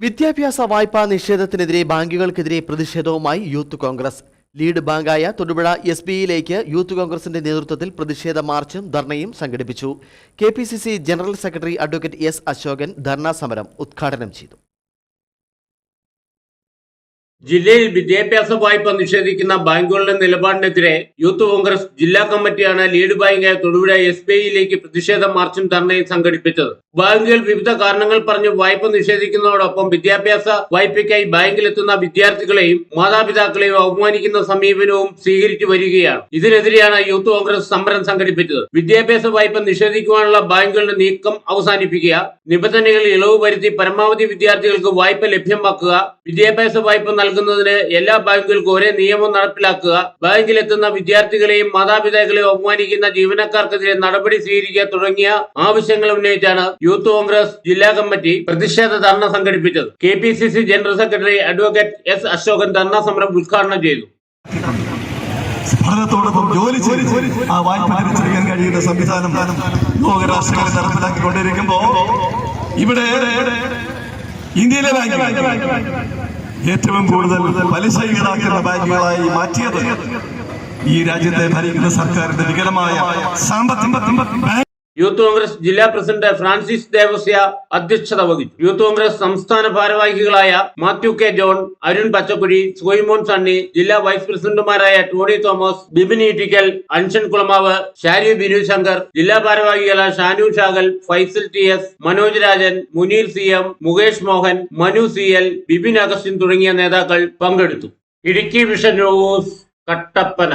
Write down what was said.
വിദ്യാഭ്യാസ വായ്പാ നിഷേധത്തിനെതിരെ ബാങ്കുകൾക്കെതിരെ പ്രതിഷേധവുമായി യൂത്ത് കോൺഗ്രസ്. ലീഡ് ബാങ്കായ തൊടുപുഴ എസ് ബിയിലേക്ക് യൂത്ത് കോൺഗ്രസിന്റെ നേതൃത്വത്തിൽ പ്രതിഷേധ മാർച്ചും ധർണയും സംഘടിപ്പിച്ചു. K general secretary advocate S Ashokan dharna സമരം ഉദ്ഘാടനം ചെയ്തു. ജില്ലയിൽ വിദ്യാഭ്യാസ വായ്പ നിഷേധിക്കുന്ന ബാങ്കുകളുടെ നിലപാടിനെതിരെ യൂത്ത് കോൺഗ്രസ് ജില്ലാ കമ്മിറ്റിയാണ് ലീഡ് ബാങ്കായ തൊടുപുഴ എസ് ബി ഐയിലേക്ക് പ്രതിഷേധ മാർച്ചും ധർണയും സംഘടിപ്പിച്ചത്. ബാങ്കുകൾ വിവിധ കാരണങ്ങൾ പറഞ്ഞ് വായ്പ നിഷേധിക്കുന്നതോടൊപ്പം വിദ്യാഭ്യാസ വായ്പയ്ക്കായി ബാങ്കിലെത്തുന്ന വിദ്യാർത്ഥികളെയും മാതാപിതാക്കളെയും അപമാനിക്കുന്ന സമീപനവും സ്വീകരിച്ചു വരികയാണ്. ഇതിനെതിരെയാണ് യൂത്ത് കോൺഗ്രസ് സമരം സംഘടിപ്പിച്ചത്. വിദ്യാഭ്യാസ വായ്പ നിഷേധിക്കുവാനുള്ള ബാങ്കുകളുടെ നീക്കം അവസാനിപ്പിക്കുക നിബന്ധനകളിൽ ഇളവ് വരുത്തി പരമാവധി വിദ്യാർത്ഥികൾക്ക് വായ്പ ലഭ്യമാക്കുക വിദ്യാഭ്യാസ വായ്പ നൽകുന്നതിന് എല്ലാ ബാങ്കുകൾക്കും ഒരേ നിയമം നടപ്പിലാക്കുക. ബാങ്കിലെത്തുന്ന വിദ്യാർത്ഥികളെയും മാതാപിതാക്കളെയും അപമാനിക്കുന്ന ജീവനക്കാർക്കെതിരെ നടപടി സ്വീകരിക്കുക തുടങ്ങിയ ആവശ്യങ്ങൾ ഉന്നയിച്ചാണ് യൂത്ത് കോൺഗ്രസ് ജില്ലാ കമ്മിറ്റി പ്രതിഷേധ ധർണ സംഘടിപ്പിച്ചത്. K general secretary advocate S Ashokan dharna സമരം ഉദ്ഘാടനം ചെയ്തു. പഠനത്തോടൊപ്പം ജോലി ചെയ്ത് ആ വായ്പ ലഭിച്ചെടുക്കാൻ കഴിയുന്ന സംവിധാനം ലോകരാഷ്ട്രങ്ങളിൽ നടപ്പിലാക്കിക്കൊണ്ടിരിക്കുമ്പോ ഇവിടെ ഇന്ത്യയിലെ ബാങ്ക് ഏറ്റവും കൂടുതൽ പലിശ ഈടാക്കുന്ന ബാങ്കുകളായി മാറ്റിയത് ഈ രാജ്യത്തെ ഭരിക്കുന്ന സർക്കാരിന്റെ വികലമായ സാമ്പത്തിക യൂത്ത് കോൺഗ്രസ് ജില്ലാ പ്രസിഡന്റ് ഫ്രാൻസിസ് ദേവസ്യ അധ്യക്ഷത വഹിച്ചു. യൂത്ത് കോൺഗ്രസ് സംസ്ഥാന ഭാരവാഹികളായ മാത്യു കെ ജോൺ അരുൺ പച്ചക്കുഴി സുഹൈമോൻ സണ്ണി ജില്ലാ വൈസ് പ്രസിഡന്റുമാരായ ടോണി തോമസ് ബിബിൻ ഇറ്റിക്കൽ അൻഷൻ കുളമാവ് ഷാരി ബിനു ശങ്കർ ജില്ലാ ഭാരവാഹികളായ Shanu Shagal Faisal T S Manoj Rajan Muneer C M Mukesh Mohan Manu C L Bibin Augustine തുടങ്ങിയ നേതാക്കൾ പങ്കെടുത്തു. Idukki vision news Kattappana.